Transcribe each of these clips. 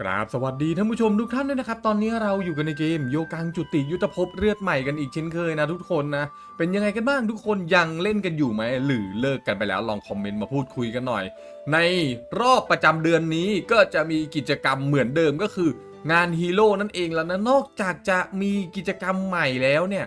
กราบสวัสดีท่านผู้ชมทุกท่านด้วยนะครับ ตอนนี้เราอยู่กันในเกมโยกังจุติยุทธภพเลือดใหม่กันอีกเช่นเคยนะทุกคนนะ เป็นยังไงกันบ้างทุกคนยังเล่นกันอยู่ไหม หรือเลิกกันไปแล้วลองคอมเมนต์มาพูดคุยกันหน่อย ในรอบประจำเดือนนี้ก็จะมีกิจกรรมเหมือนเดิมก็คืองานฮีโร่นั่นเองแล้วนะนอกจากจะมีกิจกรรมใหม่แล้วเนี่ย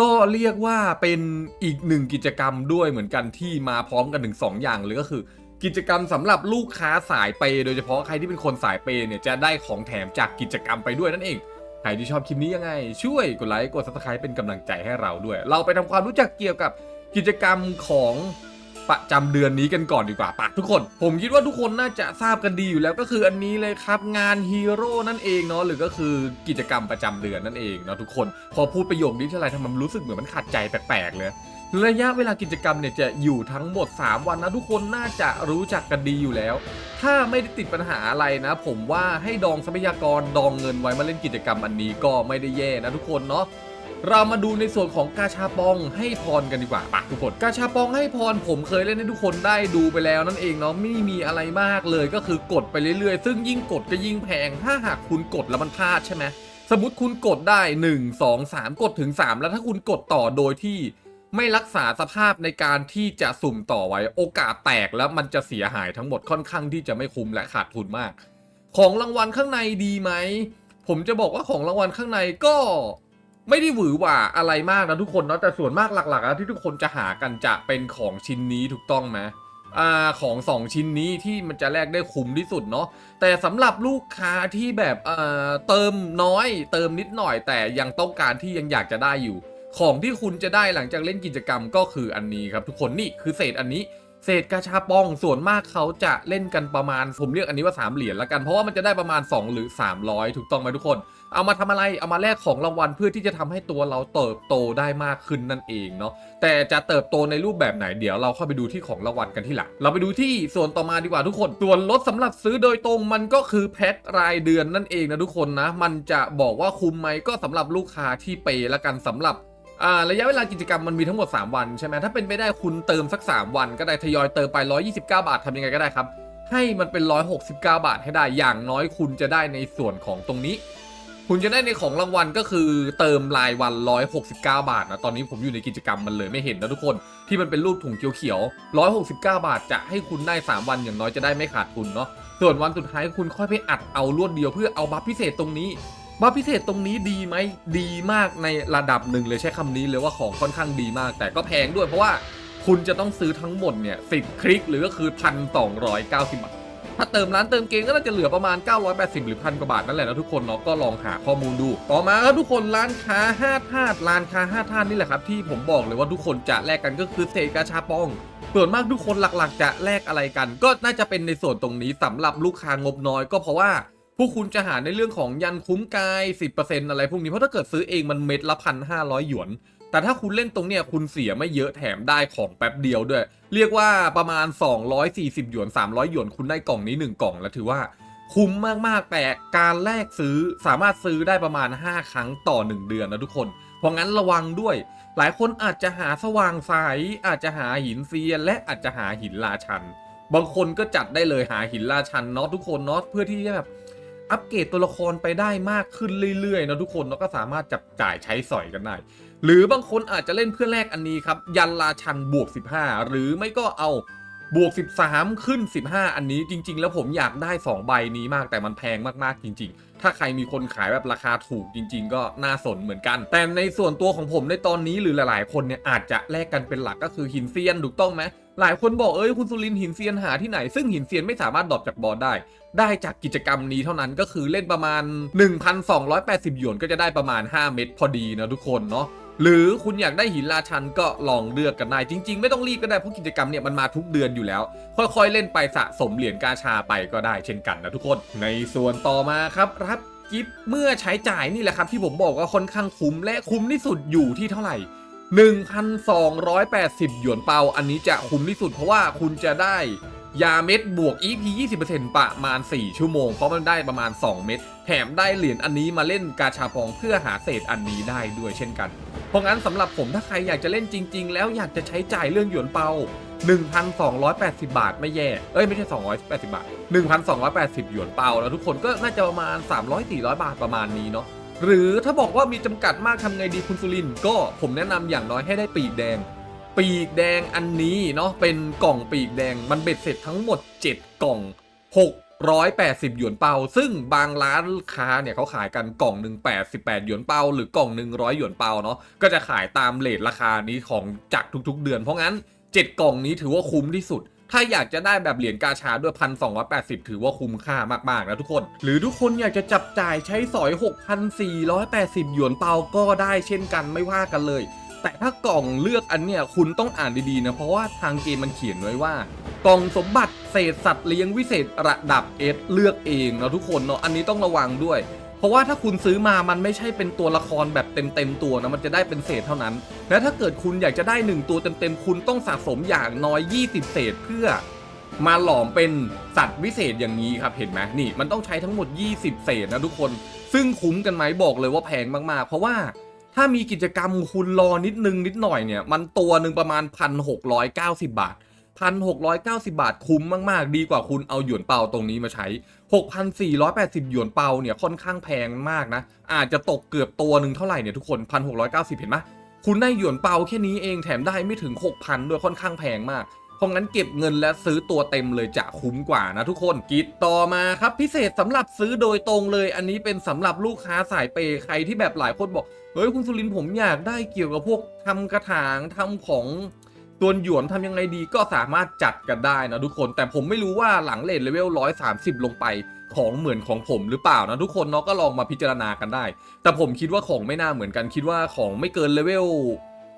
ก็เรียกว่าเป็นอีกหนึ่งกิจกรรมด้วยเหมือนกันที่มาพร้อมกันถึงสองอย่างเลยก็คือ กิจกรรมสำหรับลูกค้าสายเปย์โดยเฉพาะใครที่เป็นคนสายเปย์เนี่ยจะได้ของแถมจากกิจกรรมไปด้วยนั่นเอง ใครที่ชอบคลิปนี้ยังไง ช่วยกดไลค์กด subscribe เป็นกำลังใจให้เราด้วย เราไปทำความรู้จักเกี่ยวกับกิจกรรมของประจำเดือนนี้กันก่อนดีกว่าปะทุกคน ผมคิดว่าทุกคนน่าจะทราบกันดีอยู่แล้วก็คืออันนี้เลยครับงานฮีโร่นั่นเองเนาะหรือก็คือกิจกรรมประจำเดือนนั่นเองเนาะทุกคน พอพูดประโยคนี้เท่าไหร่ทำไมมันรู้สึกเหมือนมันขัดใจแปลกๆเลย ระยะเวลากิจกรรมเนี่ยจะอยู่ทั้งหมด 3 วันนะทุกคนน่าจะรู้จักกันดีอยู่แล้ว ถ้าไม่ได้ติดปัญหาอะไรนะ ผมว่าให้ดองทรัพยากรดองเงินไว้มาเล่นกิจกรรมอันนี้ก็ไม่ได้แย่นะทุกคนเนาะเรามาดูในส่วนของกาชาปองให้พรกันดีกว่าปะทุกคน กาชาปองให้พรผมเคยเล่นให้ทุกคนได้ดูไปแล้วนั่นเองเนาะไม่มีอะไรมากเลยก็คือกดไปเรื่อยๆ ซึ่งยิ่งกดก็ยิ่งแพงถ้าหากคุณกดแล้วมันพลาดใช่ไหมสมมติคุณกดได้ 1 2 3 กดถึง 3 แล้วถ้าคุณกดต่อโดยที่ ไม่รักษาสภาพในการที่จะสุ่มต่อไว้ โอกาสแตกแล้วมันจะเสียหายทั้งหมดค่อนข้างที่จะไม่คุ้มและขาดทุนมาก ของรางวัลข้างในดีไหม ผมจะบอกว่าของรางวัลข้างในก็ไม่ได้หวือหวาอะไรมากนะทุกคนเนาะแต่ส่วนมากหลักๆแล้วที่ทุกคนจะหากันจะเป็นของชิ้นนี้ถูกต้องไหมอ่าของสองชิ้นนี้ที่มันจะแลกได้คุ้มที่สุดเนาะแต่สำหรับลูกค้าที่แบบเอ่อเติมน้อย เติมนิดหน่อยแต่ยังต้องการที่ยังอยากจะได้อยู่ ของที่คุณจะได้หลังจากเล่นกิจกรรมก็คืออันนี้ครับทุกคนนี่คือเศษอันนี้เศษกาชาปองส่วนมากเขาจะเล่นกันประมาณ ผมเรียกอันนี้ว่า 3 เหรียญละกัน เพราะว่ามันจะได้ประมาณ 2 หรือ 300 ถูกต้องไหมทุกคน เอามาทำอะไรเอามาแลกของรางวัลเพื่อที่จะทำให้ตัวเราเติบโตได้มากขึ้นนั่นเองเนาะแต่จะเติบโตในรูปแบบไหนเดี๋ยวเราเข้าไปดูที่ของรางวัลกันที่หลังเราไปดูที่ส่วนต่อมาดีกว่าทุกคนส่วนลดสำหรับซื้อโดยตรงมันก็คือแพ็ครายเดือนนั่นเองนะทุกคนนะมันจะบอกว่าคุ้มไหมก็สำหรับลูกค้าที่เปย์ละกันสำหรับอ่า ระยะเวลากิจกรรมมันมีทั้งหมด 3 วันใช่ไหมถ้าเป็นไปได้คุณเติมสัก 3 วัน ก็ได้ทยอยเติมไป 129 บาททำยังไงก็ได้ครับ ให้มันเป็น 169 บาทให้ได้อย่างน้อยคุณจะได้ในส่วนของตรงนี้ คุณจะได้ในของรางวัลก็คือเติมรายวัน 169 บาทนะตอนนี้ผมอยู่ในกิจกรรมมันเลยไม่เห็นนะทุกคน ที่มันเป็นรูปถุงเขียวๆ169 บาทจะให้คุณได้ 3 วันอย่างน้อยจะได้ไม่ขาดทุนเนาะส่วนวันสุดท้ายคุณค่อยไปอัดเอารวดเดียวเพื่อเอาบัฟพิเศษตรงนี้ บัฟพิเศษตรงนี้ดีไหมดีมากในระดับหนึ่งเลยใช้คำนี้เลยว่าของค่อนข้างดีมาก แต่ก็แพงด้วยเพราะว่าคุณจะต้องซื้อทั้งหมดเนี่ยสิบคลิกหรือก็คือพันสองร้อยเก้าสิบบาทถ้าเติมร้านเติมเกมก็น่าจะเหลือประมาณ 980 หรือพันกว่าบาทนั่นแหละนะทุกคนเนาะก็ลองหาข้อมูลดู ต่อมาครับทุกคนร้านค้า5ธาตุร้านค้า5ธาตุนี่แหละครับ ที่ผมบอกเลยว่าทุกคนจะแลกกันก็คือเศษกาชาปองส่วนมากทุกคนหลักๆ จะแลกอะไรกัน ก็น่าจะเป็นในส่วนตรงนี้สำหรับลูกค้างบน้อยก็เพราะว่า พวกคุณจะหาในเรื่องของยันคุ้มกาย 10%อะไรพวกนี้ เพราะถ้าเกิดซื้อเองมันเม็ดละพันห้าร้อยหยวน แต่ถ้าคุณเล่นตรงเนี้ยคุณเสียไม่เยอะแถมได้ของแป๊บเดียวด้วย เรียกว่าประมาณ 240 หยวน 300 หยวนคุณได้กล่องนี้ 1 กล่องแล้วถือว่าคุ้มมาก ๆ แต่การแลกซื้อสามารถซื้อได้ประมาณ 5 ครั้งต่อ 1 เดือนนะทุกคน เพราะงั้นระวังด้วย หลายคนอาจจะหาสว่างใสอาจจะหาหินเซียน และอาจจะหาหินราชัน บางคนก็จัดได้เลยหาหินราชันเนาะทุกคนเนาะเพื่อที่จะแบบ อัปเกรดตัวละครไปได้มากขึ้นเรื่อยๆนะทุกคนแล้วก็สามารถจับจ่ายใช้สอยกันได้หรือบางคนอาจจะเล่นเพื่อแลกอันนี้ครับ ยันราชันบวก 15 หรือไม่ก็เอาบวก 13 ขึ้น 15 อันนี้จริง ๆ แล้วผมอยากได้ 2 ใบนี้มากแต่มันแพงมากๆจริง ๆ ถ้าใครมีคนขายแบบราคาถูกจริง ๆ ก็น่าสนเหมือนกัน แต่ในส่วนตัวของผมในตอนนี้หรือหลายๆ คนเนี่ยอาจจะแลกกันเป็นหลักก็คือหินเซียนถูกต้องไหมหลายคนบอกเอ้ยคุณสุรินหินเซียนหาที่ไหน ซึ่งหินเซียนไม่สามารถดรอปจากบอร์ดได้ ได้จากกิจกรรมนี้เท่านั้นก็คือเล่นประมาณ 1,280 หยวนก็จะได้ประมาณ 5 เม็ดพอดีนะทุกคนเนาะหรือคุณอยากได้หินราชันก็ลองเลือกกันได้จริง ๆ ไม่ต้องรีบก็ได้เพราะกิจกรรมเนี่ยมันมาทุกเดือนอยู่แล้ว ค่อยๆ เล่นไปสะสมเหรียญกาชาไปก็ได้เช่นกันนะทุกคน ในส่วนต่อมาครับรับกิฟต์เมื่อใช้จ่ายนี่แหละครับที่ผมบอกว่าค่อนข้างคุ้มและคุ้มที่สุดอยู่ที่เท่าไหร่ 1,280 หยวนเปาอันนี้จะคุ้มที่สุดเพราะว่าคุณจะได้ ยาเม็ดบวก EP 20%ประมาณ 4 ชั่วโมง เพราะมันได้ประมาณ 2 เม็ดแถมได้เหรียญอันนี้มาเล่นกาชาปองเพื่อหาเศษอันนี้ได้ด้วยเช่นกัน เพราะงั้นสำหรับผมถ้าใครอยากจะเล่นจริง ๆ แล้วอยากจะใช้จ่ายเรื่องหยวนเปา 1,280 บาทไม่แย่ เอ้ยไม่ใช่ 280 บาท 1,280 หยวนเปา แล้วทุกคนก็น่าจะประมาณ 300-400 บาทประมาณนี้เนาะหรือถ้าบอกว่ามีจำกัดมากทำไงดีคุณสุรินก็ผมแนะนำอย่างน้อยให้ได้ปีกแดง ปีกแดงอันนี้เนาะเป็นกล่องปีกแดงมันเบ็ดเสร็จทั้งหมด 7 กล่อง 680 หยวนเปา ซึ่งบางร้านค้าเนี่ยเขาขายกันกล่องหนึ่ง88 หยวนเปา หรือกล่องหนึ่งร้อยหยวนเปาเนาะก็จะขายตามเลทราคานี้ของจากทุกๆเดือนเพราะงั้น 7 กล่องนี้ถือว่าคุ้มที่สุดถ้าอยากจะได้แบบเหรียญกาชาด้วย 1,280 ถือว่าคุ้มค่ามากๆนะทุกคน หรือทุกคนอยากจะจับจ่ายใช้สอย 6,480 หยวนเปาก็ได้เช่นกันไม่ว่ากันเลย แต่ถ้ากล่องเลือกอันเนี้ยคุณต้องอ่านดีๆนะ เพราะว่าทางเกมมันเขียนไว้ว่า กล่องสมบัติเศษสัตว์เลี้ยงวิเศษระดับ S เลือกเองเนาะทุกคนเนาะอันนี้ต้องระวังด้วย เพราะว่าถ้าคุณซื้อมามันไม่ใช่เป็นตัวละครแบบเต็มๆตัวนะมันจะได้เป็นเศษเท่านั้น และถ้าเกิดคุณอยากจะได้ 1 ตัวเต็มๆคุณต้องสะสมอย่างน้อย 20 เศษเพื่อมาหลอมเป็นสัตว์วิเศษอย่างนี้ครับเห็นไหมนี่มันต้องใช้ทั้งหมด 20 เศษนะทุกคน ซึ่งคุ้มกันไหมบอกเลยว่าแพงมากๆ เพราะว่า ถ้ามีกิจกรรมคุณรอนิดนึงนิดหน่อยเนี่ย มันตัวหนึ่งประมาณ 1,690 บาท 1,690 บาทคุ้มมากๆ ดีกว่าคุณเอาหยวนเปาตรงนี้มาใช้ 6,480 หยวนเปาเนี่ยค่อนข้างแพงมากนะ อาจจะตกเกือบตัวหนึ่งเท่าไหร่เนี่ยทุกคน 1,690 เห็นไหมคุณได้หยวนเปาแค่นี้เองแถมได้ไม่ถึง 6,000 ด้วยค่อนข้างแพงมาก ราะงั้นเก็บเงินและซื้อตัวเต็มเลยจะคุ้มกว่านะทุกคนกิจต่อมาครับพิเศษสำหรับซื้อโดยตรงเลย อันนี้เป็นสำหรับลูกค้าสายเปย์ใครที่แบบหลายคนบอกเฮ้ยคุณสุรินทร์ผมอยากได้เกี่ยวกับพวกทำกระถางทำของตัวนหยวนทำยังไงดีก็สามารถจัดกันได้นะทุกคน แต่ผมไม่รู้ว่าหลังเลทเลเวล130 ลงไปของเหมือนของผมหรือเปล่านะทุกคนเนาะก็ลองมาพิจารณากันได้ แต่ผมคิดว่าของไม่น่าเหมือนกันคิดว่าของไม่เกินเลเวล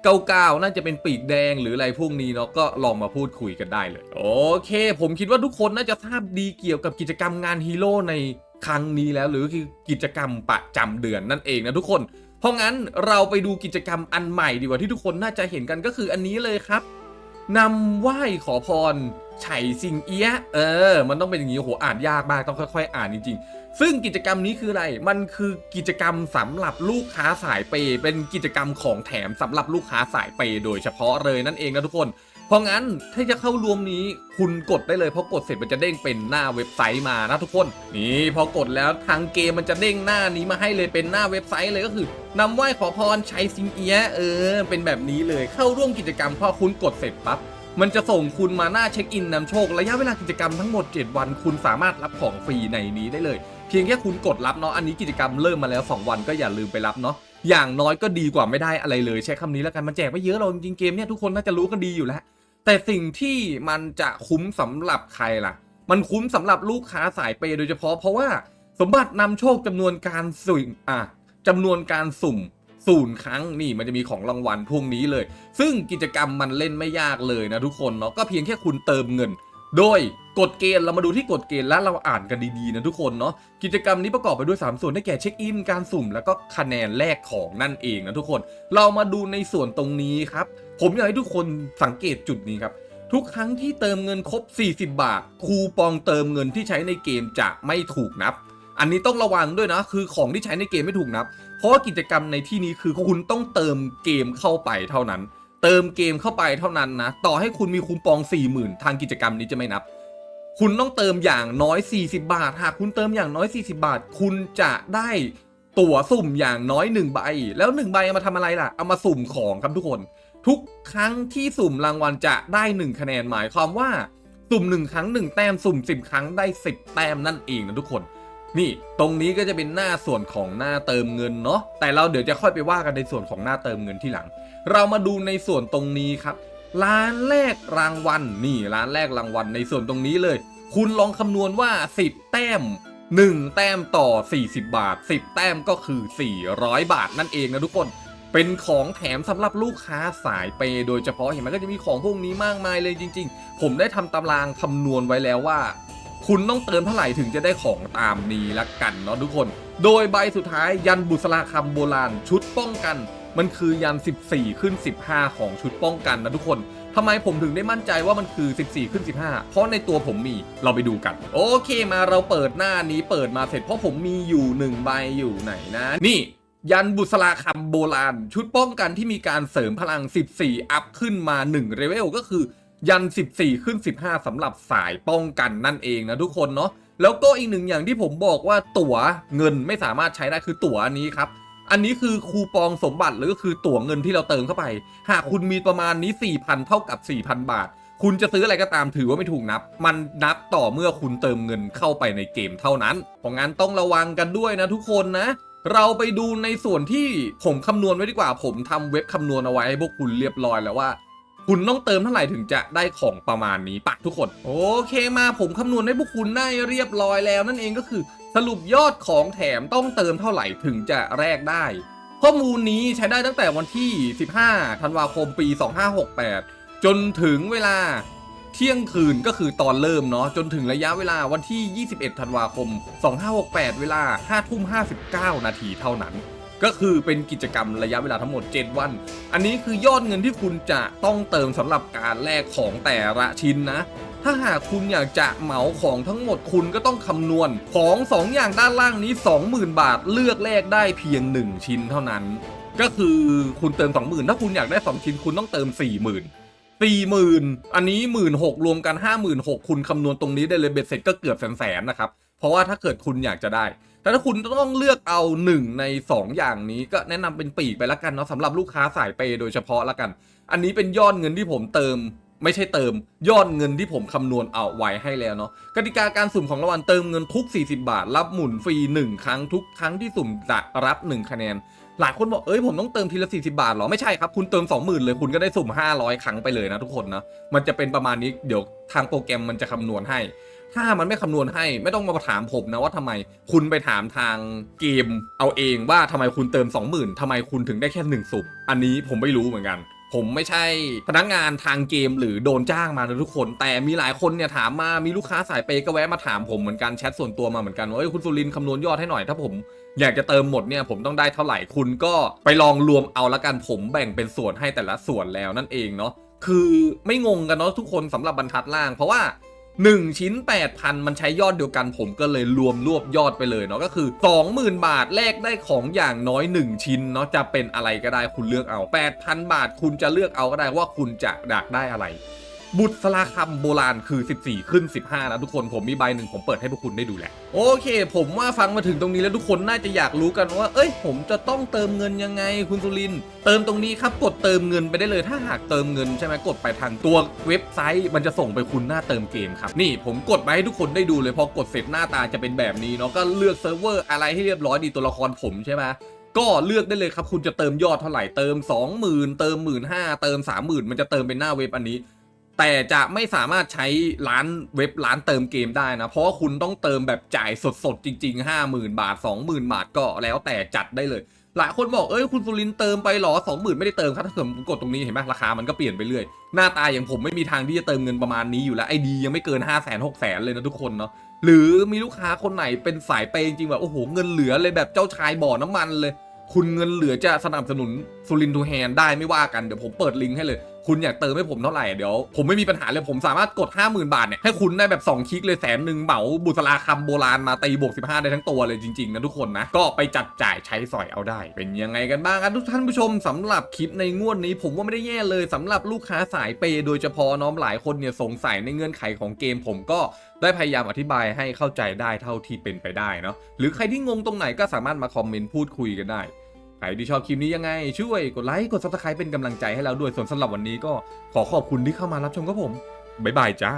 99 น่าจะเป็นปีกแดงหรืออะไรพวกนี้เนาะก็ลองมาพูดคุยกันได้เลย โอเค ผมคิดว่าทุกคนน่าจะทราบดีเกี่ยวกับกิจกรรมงานฮีโร่ในครั้งนี้แล้วหรือคือกิจกรรมประจำเดือนนั่นเองนะทุกคน เพราะงั้นเราไปดูกิจกรรมอันใหม่ดีกว่าที่ทุกคนน่าจะเห็นกันก็คืออันนี้เลยครับนำไหว้ขอพร ไฉสิงเอี้ยะเออ มันต้องเป็นอย่างนี้โหอ่านยากมากต้องค่อยๆ อ่านจริงๆ ซึ่งกิจกรรมนี้คืออะไร มันคือกิจกรรมสำหรับลูกค้าสายเปย์เป็นกิจกรรมของแถมสำหรับลูกค้าสายเปย์โดยเฉพาะเลยนั่นเองนะทุกคน เพราะงั้นถ้าจะเข้ารวมนี้คุณกดได้เลยเพราะกดเสร็จมันจะเด้งเป็นหน้าเว็บไซต์มานะทุกคน นี่พอกดแล้วทางเกมมันจะเด้งหน้านี้มาให้เลยเป็นหน้าเว็บไซต์เลยก็คือนำไหว้ขอพรใช้ซิงเอียะเออ เป็นแบบนี้เลยเข้าร่วมกิจกรรมพอคุณกดเสร็จปั๊บ มันจะส่งคุณมาหน้าเช็คอินนำโชค ระยะเวลากิจกรรมทั้งหมด 7 วัน คุณสามารถรับของฟรีในนี้ได้เลย เพียงแค่คุณกดรับเนาะอันนี้กิจกรรมเริ่มมาแล้ว 2 วันก็อย่าลืมไปรับเนาะอย่างน้อยก็ดีกว่าไม่ได้อะไรเลย ใช้คำนี้แล้วกันมันแจกไม่เยอะเราจริงเกมเนี่ยทุกคนน่าจะรู้กันดีอยู่แล้ว แต่สิ่งที่มันจะคุ้มสำหรับใครล่ะ มันคุ้มสำหรับลูกค้าสายเปย์โดยเฉพาะเพราะว่าสมบัตินำโชคจำนวนการสุ่มอะจำนวนการสุ่ม ศูนย์ครั้งนี่มันจะมีของรางวัลพวกนี้เลย ซึ่งกิจกรรมมันเล่นไม่ยากเลยนะทุกคนเนาะก็เพียงแค่คุณเติมเงิน โดยกฎเกณฑ์เรามาดูที่กฎเกณฑ์แล้วเราอ่านกันดีๆนะทุกคนเนาะกิจกรรมนี้ประกอบไปด้วย 3 ส่วนได้แก่เช็คอินการสุ่ม แล้วก็คะแนนแลกของนั่นเองนะทุกคน เรามาดูในส่วนตรงนี้ครับผมอยากให้ทุกคนสังเกตจุดนี้ครับทุกครั้งที่เติมเงินครบ 40 บาท คูปองเติมเงินที่ใช้ในเกมจะไม่ถูกนับ อันนี้ต้องระวังด้วยนะ คือของที่ใช้ในเกมไม่ถูกนับ เพราะว่ากิจกรรมในที่นี้คือคุณต้องเติมเกมเข้าไปเท่านั้น เติมเกมเข้าไปเท่านั้นนะ ต่อให้คุณมีคูปอง 40,000 ทางกิจกรรมนี้จะไม่นับ คุณต้องเติมอย่างน้อย 40 บาท หากคุณเติมอย่างน้อย 40 บาท คุณจะได้ตั๋วสุ่มอย่างน้อย1ใบ แล้ว1ใบเอามาทำอะไรล่ะ เอามาสุ่มของครับทุกคน ทุกครั้งที่สุ่มรางวัลจะได้ 1 คะแนนหมายความว่า สุ่ม 1 ครั้ง 1 แต้ม สุ่ม 10 ครั้งได้ 10 แต้มนั่นเองนะทุกคน นี่ตรงนี้ก็จะเป็นหน้าส่วนของหน้าเติมเงินเนาะแต่เราเดี๋ยวจะค่อยไปว่ากันในส่วนของหน้าเติมเงินที่หลัง เรามาดูในส่วนตรงนี้ครับ ร้านแรกรางวัลนี่ร้านแรกรางวัลในส่วนตรงนี้เลย คุณลองคำนวณว่า 10 แต้ม 1 แต้มต่อ 40 บาท 10 แต้มก็คือ 400 บาทนั่นเองนะทุกคนเป็นของแถมสำหรับลูกค้าสายเปโดยเฉพาะเห็นไหมก็จะมีของพวกนี้มากมายเลยจริง ๆ ผมได้ทำตารางคำนวณไว้แล้วว่า คุณต้องเติมเท่าไหร่ถึงจะได้ของตามนี้ละกันเนาะทุกคน โดยใบสุดท้ายยันบุษราคำโบราณชุดป้องกัน มันคือยัน 14 ขึ้น 15 ของชุดป้องกันนะทุกคนทำไมผมถึงได้มั่นใจว่ามันคือ 14 ขึ้น 15 เพราะในตัวผมมีเราไปดูกัน โอเคมาเราเปิดหน้านี้เปิดมาเสร็จเพราะผมมีอยู่1ใบอยู่ไหนนะ นี่ยันบุษราคำโบราณ ชุดป้องกันที่มีการเสริมพลัง 14 อัพขึ้นมา1เลเวลก็คือ ยัน 14 ขึ้น 15สำหรับสายป้องกันนั่นเองนะทุกคนเนาะแล้วก็อีกหนึ่งอย่างที่ผมบอกว่าตั๋วเงินไม่สามารถใช้ได้คือตั๋วอันนี้ครับ อันนี้คือคูปองสมบัติหรือก็คือตั๋วเงินที่เราเติมเข้าไป หากคุณมีประมาณนี้ 4,000 เท่ากับ 4,000 บาท คุณจะซื้ออะไรก็ตามถือว่าไม่ถูกนับ มันนับต่อเมื่อคุณเติมเงินเข้าไปในเกมเท่านั้นเพราะงั้นต้องระวังกันด้วยนะทุกคนนะเราไปดูในส่วนที่ผมคำนวณไว้ดีกว่าผมทำเว็บคำนวณเอาไว้ให้พวกคุณเรียบร้อยแล้วว่า คุณต้องเติมเท่าไหร่ถึงจะได้ของประมาณนี้ปะทุกคน โอเคมาผมคำนวณให้พวกคุณได้เรียบร้อยแล้วนั่นเองก็คือ สรุปยอดของแถมต้องเติมเท่าไหร่ถึงจะแลกได้ ข้อมูลนี้ใช้ได้ตั้งแต่วันที่ 15 ธันวาคมปี 2568 จนถึงเวลาเที่ยงคืนก็คือตอนเริ่มเนาะจนถึงระยะเวลาวันที่ 21 ธันวาคม 2568 เวลา5ทุ่ม59 นาทีเท่านั้น ก็คือเป็นกิจกรรมระยะเวลาทั้งหมด 7 วัน อันนี้คือยอดเงินที่คุณจะต้องเติมสำหรับการแลกของแต่ละชิ้นนะ ถ้าหากคุณอยากจะเหมาของทั้งหมดคุณก็ต้องคำนวณ ของ 2 อย่างด้านล่างนี้ 20,000 บาทเลือกแลกได้เพียง 1 ชิ้นเท่านั้น ก็คือคุณเติม 20,000 ถ้าคุณอยากได้ 2 ชิ้นคุณต้องเติม 40,000 40,000อันนี้16,000รวมกัน56,000คุณคำนวณตรงนี้ได้เลยเบ็ดเสร็จก็เกือบแสนๆนะครับ เพราะว่าถ้าเกิดคุณอยากจะได้ แต่ถ้าคุณต้องเลือกเอา 1 ใน 2 อย่างนี้ก็แนะนำเป็นปีกไปละกันเนาะสำหรับลูกค้าสายเปยโดยเฉพาะละกัน อันนี้เป็นยอดเงินที่ผมเติม ไม่ใช่เติม ยอดเงินที่ผมคำนวณเอาไว้ให้แล้วเนาะกติกาการสุ่มของรางวัลเติมเงินทุก 40 บาท รับหมุนฟรี 1 ครั้งทุกครั้งที่สุ่มจะรับ 1 คะแนน หลายคนบอกเอ้ยผมต้องเติมทีละ 40 บาทเหรอไม่ใช่ครับคุณเติม 20,000 เลยคุณก็ได้สุ่ม 500 ครั้งไปเลยนะทุกคนนะมันจะเป็นประมาณนี้เดี๋ยวทางโปรแกรมมันจะคำนวณให้ ถ้ามันไม่คำนวณให้ไม่ต้องมาถามผมนะว่าทำไมคุณไปถามทางเกมเอาเองว่าทำไมคุณเติม 20,000ทำไมคุณถึงได้แค่หนึ่งสุ่มอันนี้ผมไม่รู้เหมือนกัน ผมไม่ใช่พนักงานทางเกมหรือโดนจ้างมานะทุกคน แต่มีหลายคนเนี่ยถามมามีลูกค้าสายเปย์ก็แวะมาถามผมเหมือนกันแชทส่วนตัวมาเหมือนกันว่าเอ้ยคุณสุรินทร์คำนวณยอดให้หน่อยถ้าผมอยากจะเติมหมดเนี่ยผมต้องได้เท่าไหร่คุณก็ไปลองรวมเอาละกันผมแบ่งเป็นส่วนให้แต่ละส่วนแล้วนั่นเองเนาะคือไม่งงกันเนาะทุกคนสำหรับบรรทัดล่าง เพราะว่า 1 ชิ้น 8,000 มันใช้ยอดเดียวกัน ผมก็เลยรวมรวบยอดไปเลยเนาะก็คือ 20,000 บาทแลกได้ของอย่างน้อย 1 ชิ้นเนาะจะเป็นอะไรก็ได้คุณเลือกเอา 8,000 บาทคุณจะเลือกเอาก็ได้ว่าคุณจะอยากได้อะไร บุตรสลาคำโบราณคือ 14 ขึ้น 15 นะทุกคนผมมีใบหนึ่งผมเปิดให้พวกคุณได้ดูแหละ โอเค ผมว่าฟังมาถึงตรงนี้แล้วทุกคนน่าจะอยากรู้กันว่า เอ้ย ผมจะต้องเติมเงินยังไงคุณสุริน เติมตรงนี้ครับกดเติมเงินไปได้เลย ถ้าหากเติมเงินใช่ไหมกดไปทางตัวเว็บไซต์ มันจะส่งไปคุณหน้าเติมเกมครับนี่ผมกดไปให้ทุกคนได้ดูเลยพอกดเสร็จหน้าตาจะเป็นแบบนี้เนาะก็เลือกเซิร์ฟเวอร์อะไรให้เรียบร้อยดีตัวละครผมใช่ไหมก็เลือกได้เลยครับ คุณจะเติมยอดเท่าไหร่เติม 20,000 เติม 15,000เติม 30,000 มันจะเติมเป็นหน้าเว็บอันนี้ แต่จะไม่สามารถใช้ร้านเว็บร้านเติมเกมได้นะ เพราะคุณต้องเติมแบบจ่ายสดๆ จริง ๆ 50,000 บาท 20,000 บาทก็แล้วแต่จัดได้เลย หลายคนบอกเอ้ยคุณสุรินเติมไปหรอ 20,000 ไม่ได้เติมครับถ้าเกิดผมกดตรงนี้เห็นไหมราคามันก็เปลี่ยนไปเรื่อยหน้าตาอย่างผมไม่มีทางที่จะเติมเงินประมาณนี้อยู่แล้วไอดียังไม่เกิน 5 0 0 0 0 0 6 0 0 0 เลยนะทุกคนเนาะหรือมีลูกค้าคนไหนเป็นสายเปย์จริงๆแบบโอ้โหเงินเหลือเลยแบบเจ้าชายบ่อน้ำมันเลย คุณเงินเหลือจะสนับสนุนสุรินทูแฮนได้ไม่ว่ากันเดี๋ยวผมเปิดลิงก์ให้เลย คุณอยากเติมให้ผมเท่าไหร่เดี๋ยวผมไม่มีปัญหาเลยผมสามารถกด 50,000 บาทเนี่ยให้คุณได้แบบ 2 คลิกเลยแสนหนึ่งเหมาบุษราคำโบราณมาตีบวก15 ได้ทั้งตัวเลยจริงๆนะทุกคนนะก็ไปจัดจ่ายใช้สอยเอาได้ เป็นยังไงกันบ้างครับทุกท่านผู้ชมสำหรับคลิปในงวดนี้ ผมว่าไม่ได้แย่เลยสำหรับลูกค้าสายเปย์โดยเฉพาะน้องหลายคนเนี่ยสงสัยในเงื่อนไขของเกม ผมก็ได้พยายามอธิบายให้เข้าใจได้เท่าที่เป็นไปได้เนาะหรือใครที่งงตรงไหนก็สามารถมาคอมเมนต์พูดคุยกันได้ ใครที่ชอบคลิปนี้ยังไง ช่วยกดไลค์กด subscribe เป็นกำลังใจให้เราด้วยส่วนสำหรับวันนี้ก็ขอขอบคุณที่เข้ามารับชมกับผมบ๊ายบายจ้า